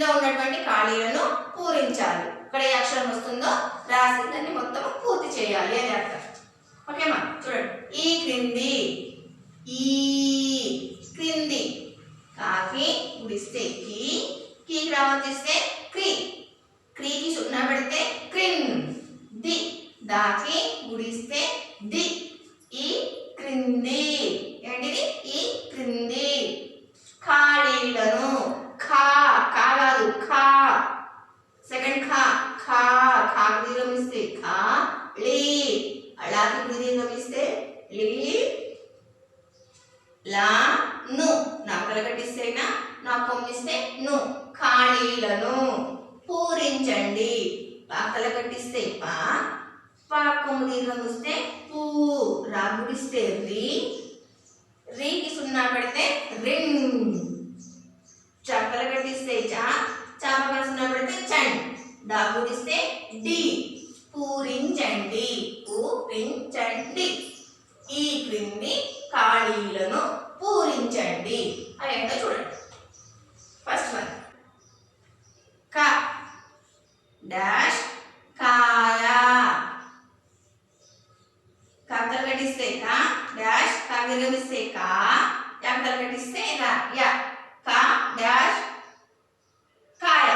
కింద ఉన్నటువంటి ఖాళీలను పూరించాలి. ఇక్కడ ఏ అక్షరం వస్తుందో రాసి దాన్ని మొత్తం పూర్తి చేయాలి అని అర్థం. ఓకేమా చూడండి. ఈ క్రింది. ఈ క్రింది. కాకి గుడిస్తే కీ. కీ కీకి తీస్తే క్రీ. క్రీకి సున్నా పెడితే క్రిన్ ది. దాకి గుడిస్తే ది. ఈ క్రింది. ఏంటిది? ఈ క్రింది ఖాళీలను ఖా ఖా కాదు ఖా సెకండ్ ఖా ఖా ఖాకి దీర్ఘమిస్తే ఖా లీ అలాకి ఇప్పుడు దీర్ఘమిస్తే లీ లా ను నకల కట్టిస్తే నా నా కొమ్మిస్తే ను ఖాళీలను పూరించండి పాకల కట్టిస్తే పా పా కొమ్ము దీర్ఘమిస్తే పూ రాగుడిస్తే రి రీకి సున్నా పెడితే రింగ్ చక్కలు కట్టిస్తే చా చాపకలు సున్నా పెడితే చండ్ డాగుడిస్తే డి పూరించండి పూరించండి ఈ క్రింది ఖాళీలను పూరించండి అదేంటో చూడండి ఫస్ట్ వన్ క డాష్ కాయ కాకలు కట్టిస్తే కా డాష్ కాగిరమిస్తే కా యాకలు కట్టిస్తే రా యా కా డాష్ కాయ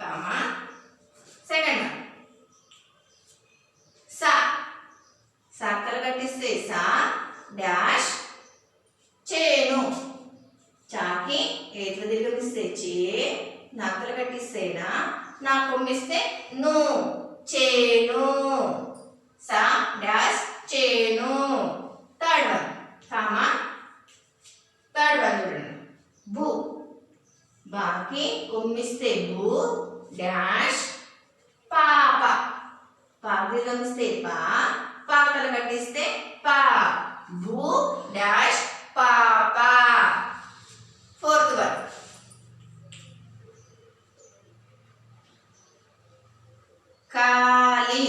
కామా సెకండ్ వన్ సా సాకలు కట్టిస్తే సా డాష్ చేను చాకి తెచ్చి దిగమిస్తే నక్కలు కట్టిస్తేనా? నా కొమ్మిస్తే ను చేను. సా డాష్ చేను. Third one. Comma? Third one చూడండి. భూ. బాకి కొమ్మిస్తే భూ డాష్ పాప. పాకి కొమ్మిస్తే పా పాకలు కట్టిస్తే పా. భూ డాష్ పా ఫోర్త్ వన్ కాలి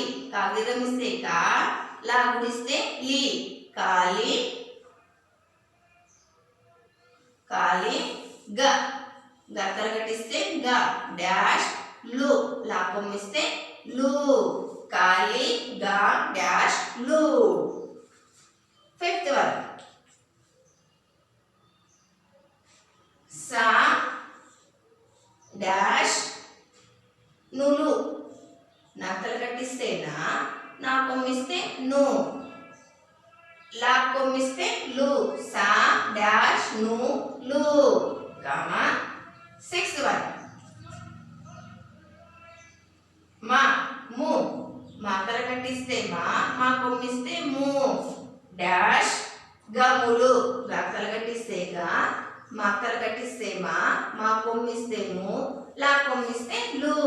కాగితమిస్తే కా లా గుడిస్తే లీ. కాలి. కాలి గ. గతర కట్టిస్తే గ. డాష్లు. లా కొమ్మిస్తే లు. కాలి గ. డాష్లు. ఫిఫ్త్ వన్ సా. డాష్ నులు. నక్కలు కట్టిస్తేనా నా కొమ్మిస్తే ను. లా కొమ్మిస్తే లు. సా డాష్ను లు. కామా సిక్స్త్ వన్ మా ము. మాకలు కట్టిస్తే మా మా కొమ్మిస్తే ము. డాష్ గములు. లక్కలు కట్టిస్తే గా. మక్కలు కట్టిస్తే మా మా కొమ్మిస్తే ము. లా కొమ్మిస్తే లు.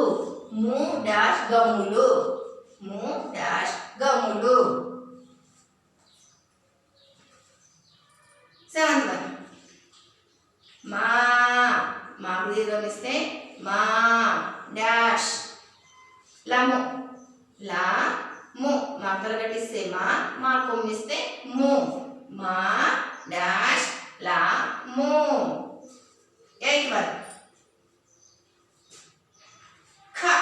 ము డాష్ గములు. ము డాష్ గములు సెవెంత్ వన్. మా మాకు దీర్ఘమిస్తే ఇస్తే డాష్ లము లా ము మక్కలు కట్టిస్తే మా మా కొమ్మిస్తే ము మా డాష్ లా ము ఎయిత్ వన్ ఖ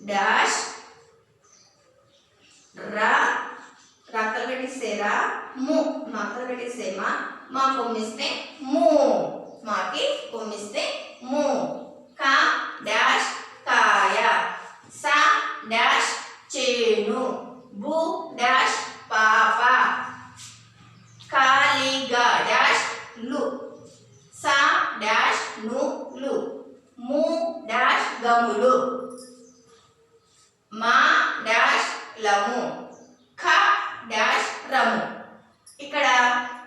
డాష్ రా రక్కలు కట్టిస్తే రా ము మక్కలు కట్టిస్తే మా మా కొమ్మిస్తే ము మాకి కొమ్మిస్తే ము కా డాష్ కాయ సా డాష్ చేను బు డాష్ పాప కాలిగా డాష్లు సా డాష్ను లు ము డాష్ గములు మా డాష్ లము ఖ డాష్ రము ఇక్కడ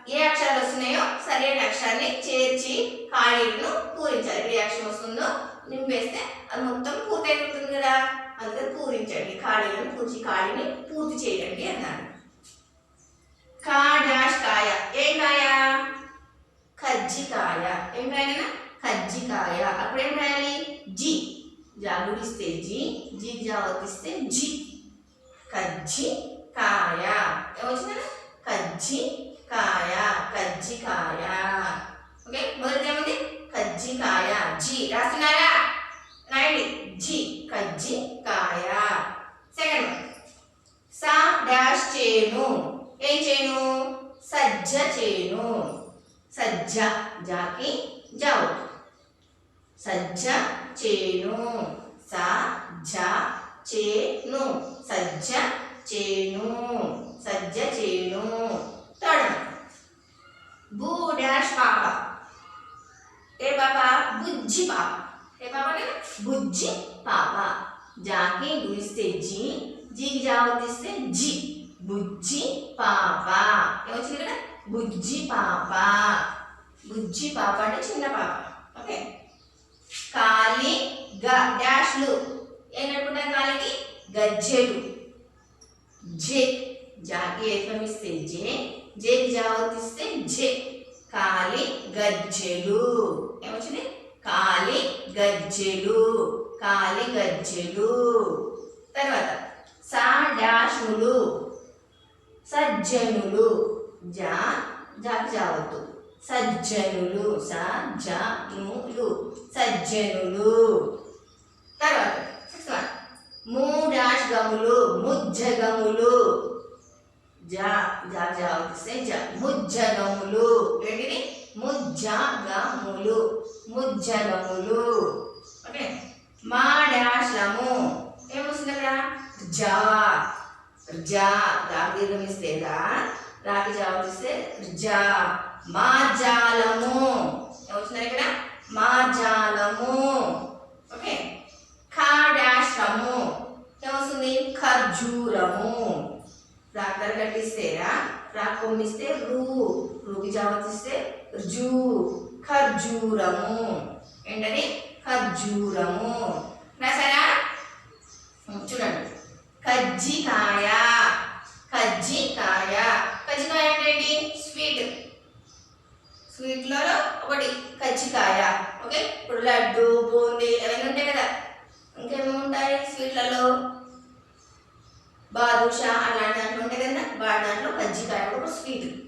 ఏ అక్షరాలు వస్తున్నాయో సరైన అక్షరాన్ని చేర్చి ఖాళీలను పూరించాలి ఏ అక్షరం వస్తుందో నింపేస్తే అది మొత్తం పూర్తి అయిపోతుంది కదా? అందుకని పూరించండి. ఖాళీలను పూర్తి ఖాళీని పూర్తి చేయండి అన్నాడు కా డాష్ కాయ? ఏం కాయ కజ్జికాయ ఏం కాయనా కజ్జికాయ అప్పుడు ఏం రాయాలి? జి. జాగుడిస్తే జి జి జావతిస్తే జి. కజ్జి కాయ ఏమొచ్చిందా కజ్జి కాయ కజ్జికాయ ఓకే? మొదటిది ఏముంది? కజ్జికాయ జి. రాస్తున్నారా? రాయండి. జి. కజ్జికాయ సెకండ్ వన్ సా డాష్ చేను ఏం చేను సజ్జ చేను సజ్జ జాకి జావు సజ్జ చేను సా జ చేను సజ్జ చేను సజ్జ చేను థర్డ్ బూ డాష్ పాప ఏ పాప బుజ్జి పాప ఏ పాప బుజ్జి పాప. జాకి గురిస్తే జి జీకి జావతిస్తే జి. బుజ్జి పాప. ఏమొచ్చింది కదా? బుజ్జి పాప. బుజ్జి పాప అంటే చిన్న పాప. ఓకే. కాలి గ డాష్లు. ఏం కట్టుకుంటాం కాలికి? గజ్జెలు. జే. జాకి ఏకమిస్తే జే జేకి జావతిస్తే జే. కాలి గజ్జెలు. ఏమొచ్చింది కాలి గజ్జెలు. కాలిగజ్జెలు. తర్వాత సా డాషులు సజ్జనులు జా జాకి జావద్దు. సజ్జనులు సజ్జనులు సజ్జనులు. తర్వాత సిక్స్త్ వన్ మూ డాష్ గములు ముజ్జగములు. జా జా జావతిస్తే జ. ముజ్జగములు. ఏంటిది? ముజ్జగములు. ముజ్జగములు. మా డాష్లము ఏమొస్తుంది అక్కడ జా జా రాగి దీర్ఘమిస్తే రా రాకి జావతిస్తే జా మా జాలము ఏమొస్తుంది ఇక్కడ? మా జాలము ఓకే. ఖా ఏమొస్తుంది? ఖర్జూరము. రాకర కట్టిస్తే రా రా కొమ్మిస్తే రూ. రూకి జావతిస్తే జూ ఖర్జూరము. ఏంటని ఖర్జూరము. నసరా చూడండి. కజ్జికాయ కజ్జికాయ కజ్జికాయ అంటే ఏంటి? స్వీట్. స్వీట్లలో ఒకటి కజ్జికాయ ఓకే? ఇప్పుడు లడ్డు బూందీ అవన్నీ ఉంటాయి కదా. ఇంకేమేమి ఉంటాయి స్వీట్లలో? బాదుషా అలాంటి దాంట్లో ఉంటాయి కదా వాటి దాంట్లో కజ్జికాయ కూడా స్వీట్.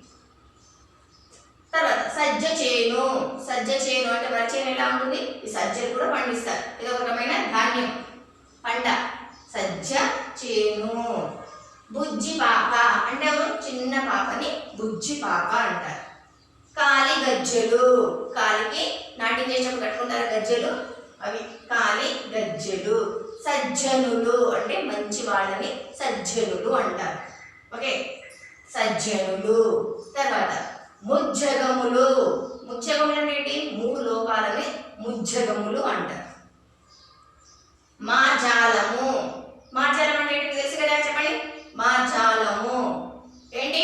చేను సజ్జ చేను అంటే వరి చేను ఎలా ఉంటుంది? ఈ సజ్జలు కూడా పండిస్తారు. ఇది ఒక రకమైన ధాన్యం. పంట. సజ్జ చేను. బుజ్జి పాప అంటే ఎవరు? చిన్న పాపని బుజ్జి పాప అంటారు. కాలి గజ్జలు. కాలికి నాట్యం చేసినప్పుడు కట్టుకుంటారు గజ్జెలు. అవి కాలి గజ్జలు. సజ్జనులు అంటే మంచి వాళ్ళని సజ్జనులు అంటారు. ఓకే? సజ్జనులు. తర్వాత ముజ్జగములు. ముజ్జగములు అంటే మూడు లోపాలని ముజ్జగములు అంటారు. మా మాజాలం అంటే ఏంటి మీకు తెలుసు కదా చెప్పండి మాజాలము ఏంటి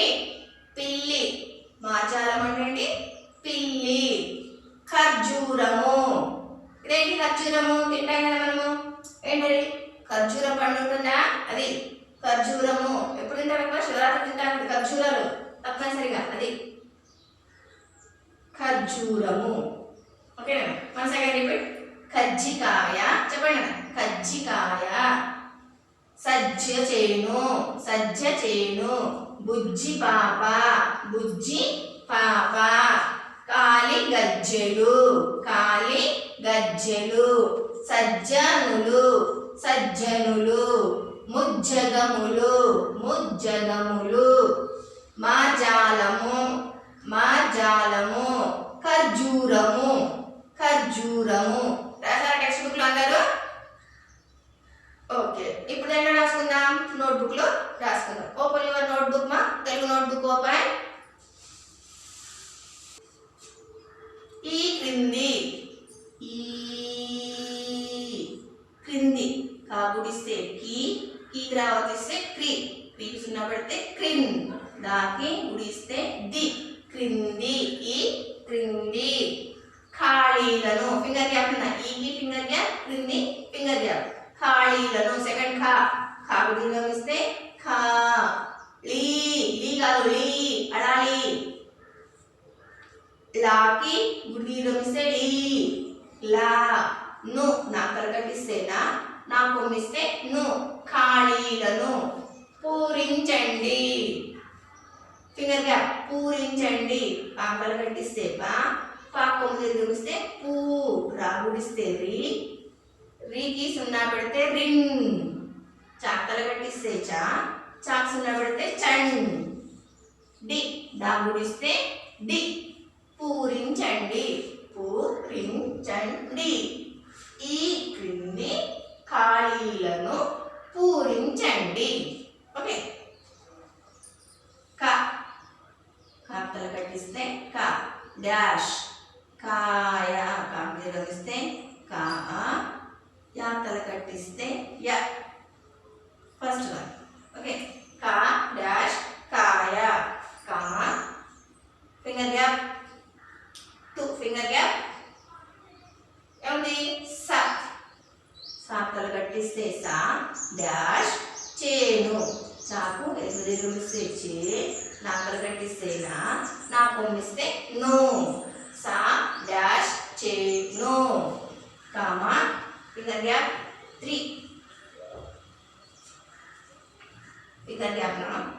పిల్లి మాజాలం అంటే ఏంటి పిల్లి ఖర్జూరము ఇదేంటి ఖర్జూరము తింటాం కదా మనము ఏంటది ఖర్జూరం పండు ఉంటుందా అది ఖర్జూరము ఎప్పుడు తింటాం ఎక్కువ శివరాత్రి తింటాం కదా ఖర్జూరాలు తప్పనిసరిగా అది ఖర్జూరము ఓకేనా వన్ సెకండ్ రిపీట్ కజ్జికాయ చెప్పండి కదా కజ్జికాయ సజ్జ చేను సజ్జ చేను బుజ్జి పాప బుజ్జి పాప కాలి గజ్జెలు కాలి గజ్జెలు సజ్జనులు సజ్జనులు ముజ్జగములు ముజ్జగములు మా జాలము మా జాలము ఖర్జూరము ఖర్జూరము రాసారా టెక్స్ట్ బుక్లో అందరూ ఓకే. ఇప్పుడు ఎక్కడ రాసుకుందాం? నోట్బుక్లో రాసుకుందాం. ఓపెన్ యువర్ నోట్బుక్ మా. తెలుగు నోట్బుక్ ఓపెన్ ఈ క్రింది ఈ క్రింది కాగుడిస్తే కి కీ రావతిస్తే క్రి క్రీకి సున్నా పెడితే క్రిన్ దాకి గుడిస్తే ది క్రింది ఈ క్రింది ఖాళీలను ఫింగర్ గ్యాప్ ఉందా ఈకి ఫింగర్ గ్యాప్ క్రింది ఫింగర్ గ్యాప్ ఖాళీలను సెకండ్ ఖా ఖాకు దీర్ఘం ఇస్తే ఖా లీ లీ కాదు లీ అడాలి లాకి గుడి దీర్ఘం ఇస్తే లీ లా ను నా ప్రకటిస్తేనా? నా నా కొమ్మిస్తే ను ఖాళీలను పూరించండి. Finger gap పూరించండి. పాపలు కట్టిస్తే పా పా కొమ్మిది పూ రాగుడిస్తే రీ రీకి సున్నా పెడితే రిన్ చాకలు కట్టిస్తే చా చాక్ సున్నా పెడితే చండ్ డి దాగుడిస్తే డి పూరించండి పూరించండి. ఈ క్రింది ఖాళీలను పూరించండి. ఓకే. క. కాతలు కట్టిస్తే క. డాష్. కా కాకి గమిస్తే కా యాతలు కట్టిస్తే య ఫస్ట్ వన్ ఓకే కా డాష్ కాయ కా finger gap two finger gap ఏముంది స సాతలు కట్టిస్తే సా డాష్ చేను చాకు ఎదురెగులిస్తే చే నాకలు కట్టిస్తే నా నా కొమ్మిస్తే నో. సా డాష్ చేను comma? Finger gap three. Finger gap నా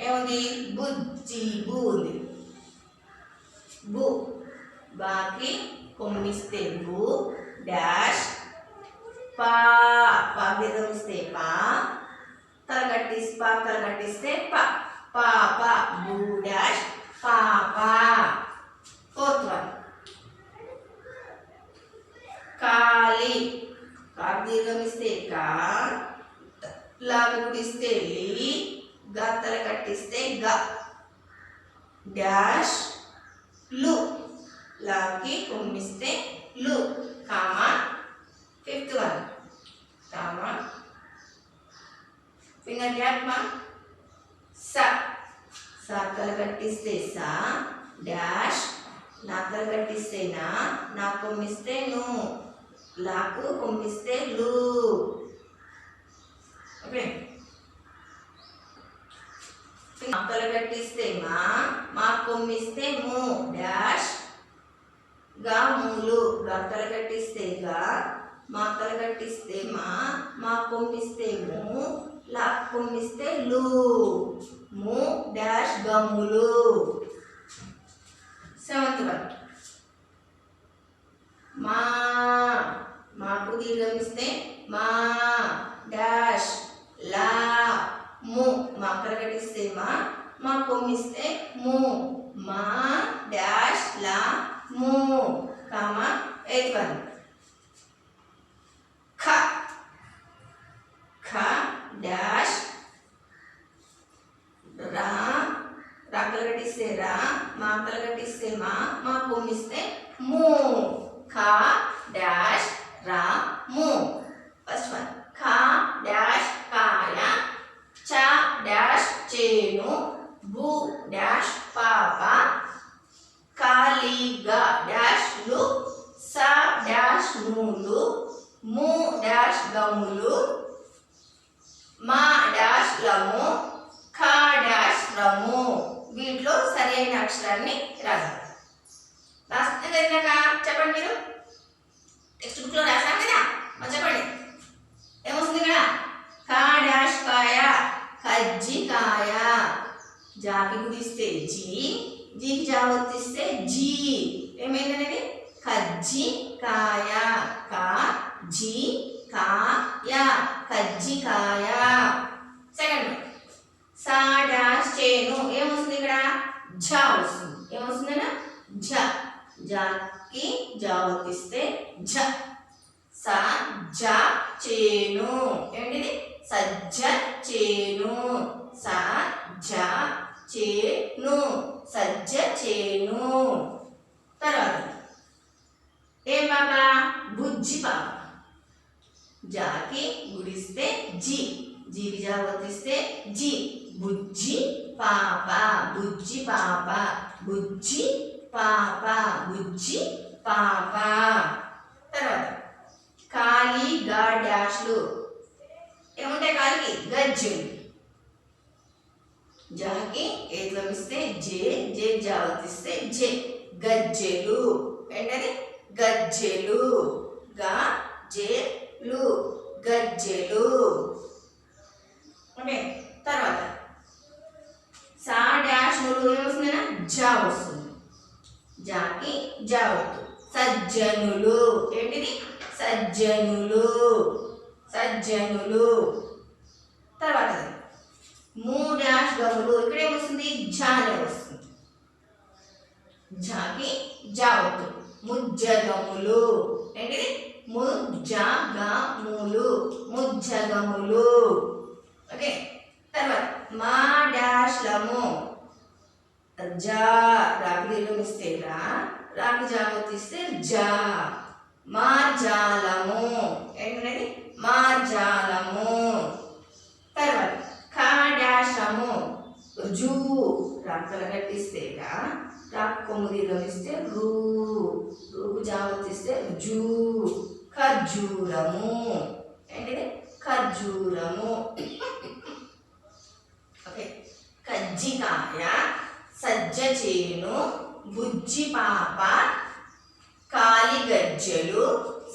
ఏముంది? బుజ్జి బుద్ధి ఉంది. బు. బాకి కొమ్మిస్తే బు డాష్ పా. పా గమిస్తే పా. తల పా తల కట్టిస్తే పా. పా పా బు డాష్ పా పా ఫోర్త్ వన్ కాలి కాకు దీర్ఘమిస్తే కా లాగు గుడిస్తే లి గత్తల కట్టిస్తే గ డాష్లు లాకి కొమ్మిస్తే లు comma fifth one comma finger gap మా స. సాకలు కట్టిస్తే సా డాష్ నాకలు కట్టిస్తే నా నాకు కొమ్మిస్తే ను లాకు కొమ్మిస్తే లూ ఓకే అక్కలు కట్టిస్తే మా మా కొమ్మిస్తే ము డాష్గా మూలు గక్కలు కట్టిస్తే గా మా అక్కలు కట్టిస్తే మా మా కొమ్మిస్తే ము లా కొమ్మిస్తే లు ము డాష్ గమ్ములు సెవెంత్ వన్ మా మాకు దీర్ఘమిస్తే మా డాష్ లా ము మా అక్కడ కట్టిస్తే మా మా కొమ్మిస్తే ము మా డాష్ లా ము కామా ఎయిత్ వన్ ఖ ఖ డాష్ రా రాకలు కట్టిస్తే రా మా అక్కలు కట్టిస్తే మా మా కొమ్మిస్తే ము ఖ డాష్ రా ము ఫస్ట్ వన్ ఖ డాష్ కాయ చ డాష్ చేను బు డాష్ పాప ఖాళీగా డాష్లు స డాష్ నూలు ము డాష్ గములు మా డాష్ లము ఖా డాష్ రము వీటిలో సరైన అక్షరాన్ని రాయాలి రాస్తే జరిగినాక చెప్పండి మీరు టెక్స్ట్ బుక్లో రాసాం కదా మరి చెప్పండి ఏమొస్తుంది ఇక్కడ కా డాష్ కాయ కజ్జికాయ జాకి గుడిస్తే జీ జీకి జా వర్తిస్తే జీ ఏమైందనేది కజ్జి కాయ కా జీ కాయ కజ్జికాయ సెకండ్ సా డాష్ చేను ఏమొస్తుంది ఇక్కడ? ఝ వస్తుంది. ఏమొస్తుందన్నా ఝ. జాకి జా ఝ. స జ చేను ఏంటిది? సజ్జ చేను స జ చేను సజ్జ చేను తర్వాత ఏం పాప? బుజ్జి పాప జాకి గుడిస్తే జి జీవి జా జి బుజ్జి పాప బుజ్జి పాప బుజ్జి పాప బుజ్జి పాప. తర్వాత కాలి గా డాష్లు. ఏముంటాయి కాలికి గజ్జలు జాకి ఏట్లో ఇస్తే జే జే జావతిస్తే జే. గజ్జెలు. ఏంటది? గజ్జెలు. గా జే లు గజ్జెలు. ఓకే తర్వాత. సా డాష్ మూడు ఏమొస్తుందా జా వస్తుంది. జాకి జా వద్దు. సజ్జనులు. ఏంటిది? సజ్జనులు. సజ్జనులు. తర్వాత మూ డాష్ గములు ఇక్కడ ఏమొస్తుంది జా అనే వస్తుంది. జాకి జా వద్దు. ముజ్జగములు. ఏంటిది? ముజ్జగములు ముజ్జగములు. ఓకే తర్వాత మా డాష్లము జా రాకు దీర్ఘం ఇస్తే రా రాకు జామతిస్తే జా. మార్జాలము మా మార్జాలము తర్వాత ఖా జూ రాకల కట్టిస్తే రా రాకు కొమ్ము దీర్ఘం ఇస్తే రూ. రూకు జామతిస్తే జూ ఖర్జూరము. ఏంటిది? ఖర్జూరము. ఓకే. కజ్జికాయ సజ్జ చేను బుజ్జి పాప కాలిగజ్జలు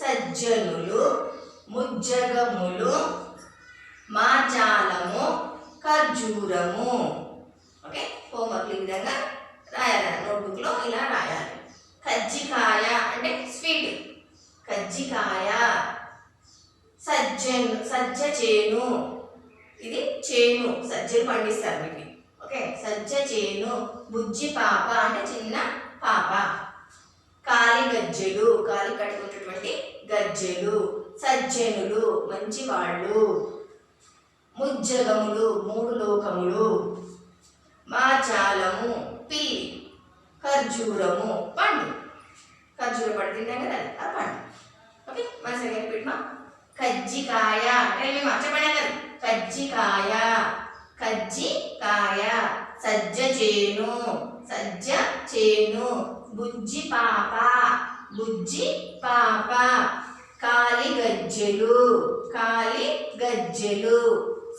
సజ్జనులు ముజ్జగములు మాచాలము ఖర్జూరము. ఓకే. హోంవర్క్ ఈ విధంగా రాయాలి నోట్బుక్లో ఇలా రాయాలి. కజ్జికాయ అంటే స్వీట్. కజ్జికాయ సజ్జను సజ్జ చేను ఇది చేను సజ్జలు పండిస్తారు వీటిని. ఓకే? సజ్జ చేను బుజ్జి పాప అంటే చిన్న పాప. కాలి గజ్జలు కాలి కట్టుకున్నటువంటి గజ్జెలు సజ్జనులు మంచివాళ్ళు. ముజ్జగములు మూడు లోకములు. మాచాలము పిల్లి ఖర్జూరము పండు. ఖర్జూర పండు తిన్నాం కదా అది, ఆ పండు. ఓకే మన సెకండ్ మా. కజ్జికాయ అంటే మేము చెప్పండి కదా. కజ్జికాయ కజ్జికాయ సజ్జ చేను. సజ్జ చేను. బుజ్జి పాప. బుజ్జి పాప. కాలి గజ్జెలు. కాలి గజ్జెలు.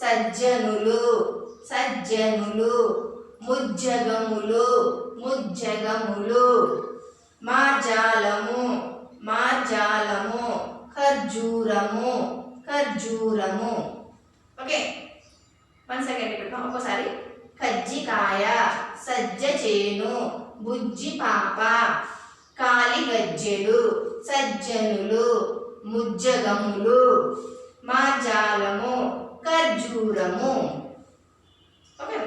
సజ్జనులు. సజ్జనులు. ముజ్జగములు. ముజ్జగములు. మార్జాలము మార్జాలము ఖర్జూరము ఖర్జూరము. ఓకే వన్ సెకండ్ ఇక్కడ ఒక్కోసారి. కజ్జికాయ సజ్జ చేను బుజ్జి పాప కాలిగజ్జెలు సజ్జనులు ముజ్జగములు. మార్జాలము ఖర్జూరము. ఓకే.